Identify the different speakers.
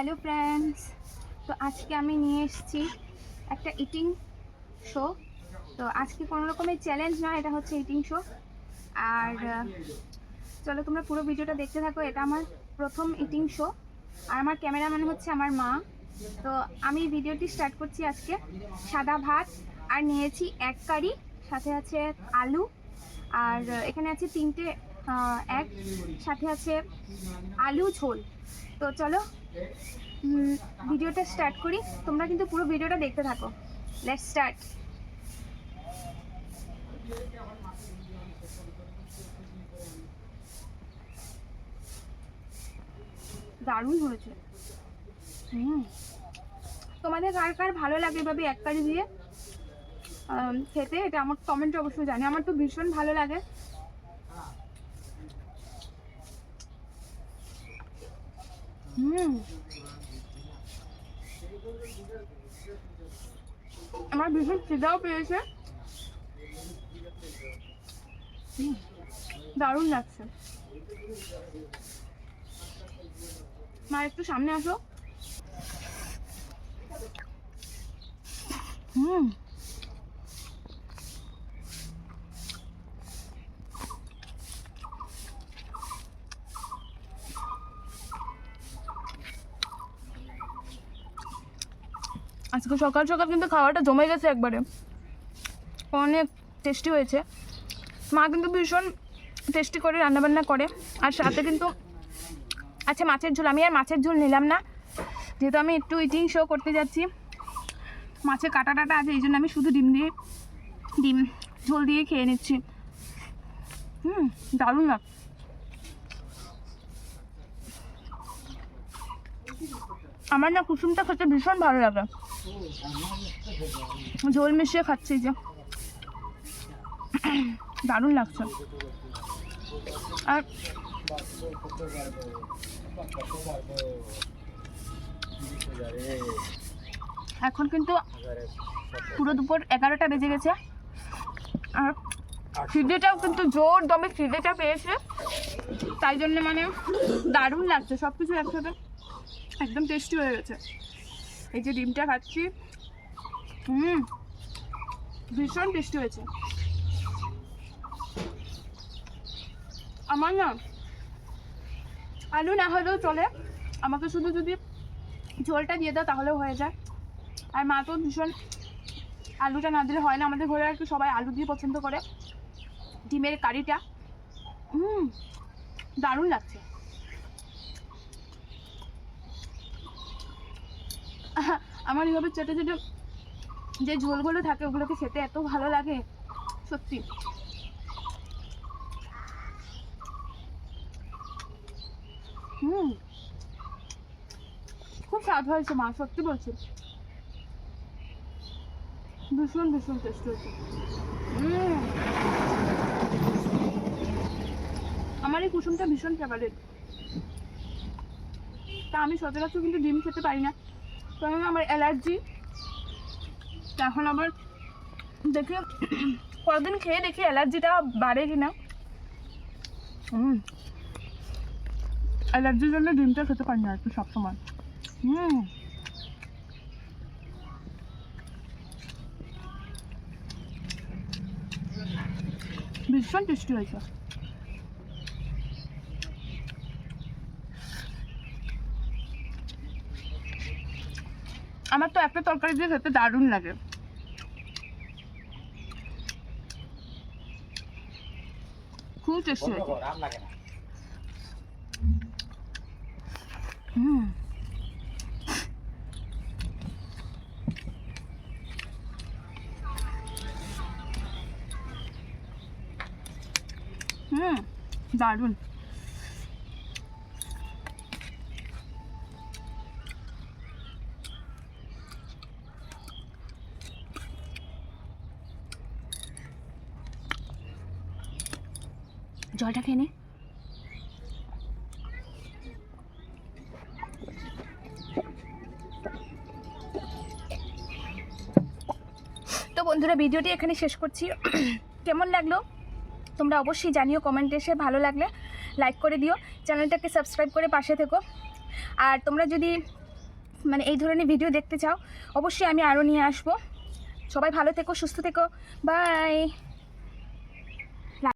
Speaker 1: Hello friends. তো আজকে আমি নিয়ে এসেছি একটা ইটিং শো তো আজকে কোনো রকমের চ্যালেঞ্জ নয় এটা হচ্ছে ইটিং শো আর চলো তোমরা পুরো ভিডিওটা দেখতে থাকো, এটা আমার প্রথম ইটিং শো আর আমার ক্যামেরাম্যান হচ্ছে আমার মা। তো আমি ভিডিওটি স্টার্ট করছি আজকে সাদা ভাত, আর নিয়েছি এক কারি, সাথে আছে আলু। আর এখানে আছে তিনটে এক, সাথে আছে আলু ঝোল। তো চলো ভিডিওটা স্টার্ট করি। তোমরা কিন্তু পুরো ভিডিওটা দেখতে থাকো। লেটস স্টার্ট দারুণ হয়েছে। তোমাদের কার কার ভালো লাগে এভাবে এক কারি দিয়ে? খেতে? এটা আমার কমেন্ট অবশ্যই জানি আমার তো ভীষণ ভালো লাগে। হুম। আমার ভীষণ খিদাও পেয়েছে। দারুণ লাগছে। মা একটু সামনে আসো। হুম। আজকে সকাল সকাল কিন্তু খাওয়াটা জমে গেছে একবারে। অনেক টেস্টি হয়েছে। মা কিন্তু ভীষণ টেস্টি করে রান্নাবান্না করে। আর সাথে কিন্তু আচ্ছা মাছের ঝোল। আমি আর মাছের ঝোল নিলাম না। যেহেতু আমি একটু ইটিং শো করতে যাচ্ছি। মাছের কাটা টাটা আছে, এই জন্য আমি শুধু ডিম দিয়ে, ডিম ঝোল দিয়ে খেয়ে নিচ্ছি। হুম, দারুণ লাগ আমার না কুসুমটা খেতে ভীষণ ভালো লাগে। ঝোল মিশিয়ে খাচ্ছি যে। দারুণ লাগছে। আর এখন কিন্তু পুরো দুপুর এগারোটা বেজে গেছে। আর খিদেটাও কিন্তু জোর দমে খিদেটা পেয়েছে। তাই জন্য মানে দারুণ লাগছে সব কিছু একসাথে। একদম টেস্টি হয়ে গেছে। এই যে ডিমটা খাচ্ছি। হুম, ভীষণ টেস্টি হয়েছে। আমার না আলু না হলেও চলে। আমাকে শুধু যদি ঝোলটা দিয়ে দাও তাহলেও হয়ে যায়। আর মা তো ভীষণ আলুটা না দিলে হয় না। আমাদের ঘরে আর কি সবাই আলু দিয়ে পছন্দ করে। ডিমের কারিটা। হুম, দারুণ লাগছে। আমার এইভাবে চেটে চেটে যে ঝোলগুলো থাকে, ওগুলোকে খেতে এত ভালো লাগে, সত্যি। হুম। খুব স্বাদ হয়েছে মা, সত্যি বলছি। ভীষণ ভীষণ টেস্ট হয়েছে। আমার এই কুসুমটা ভীষণ ফেভারিট তা আমি সচরাচর কিন্তু ডিম খেতে পারি না। কারণ আমার অ্যালার্জি। এখন আবার দেখি কয়েকদিন খেয়ে দেখি অ্যালার্জিটা বাড়ে কিনা হুম। অ্যালার্জির জন্য ডিমটা খেতে পারি না আর কি সবসময়। হুম। ভীষণ টেস্টি হয়েছে। আমার তো একটা তরকারি দিয়ে খেতে দারুণ লাগে। খুব টেস্টি হুম। হুম দারুণ। জলটা খেয়ে নে। তো বন্ধুরা, ভিডিওটি এখানে শেষ করছি। কেমন লাগল? তোমরা অবশ্যই জানিও কমেন্টে এসে, ভালো লাগলে লাইক করে দিও। চ্যানেলটাকে সাবস্ক্রাইব করে পাশে থেকো। আর তোমরা যদি মানে এই ধরনের ভিডিও দেখতে চাও, অবশ্যই আমি আরও নিয়ে আসব। সবাই ভালো থেকো, সুস্থ থেকো। বাই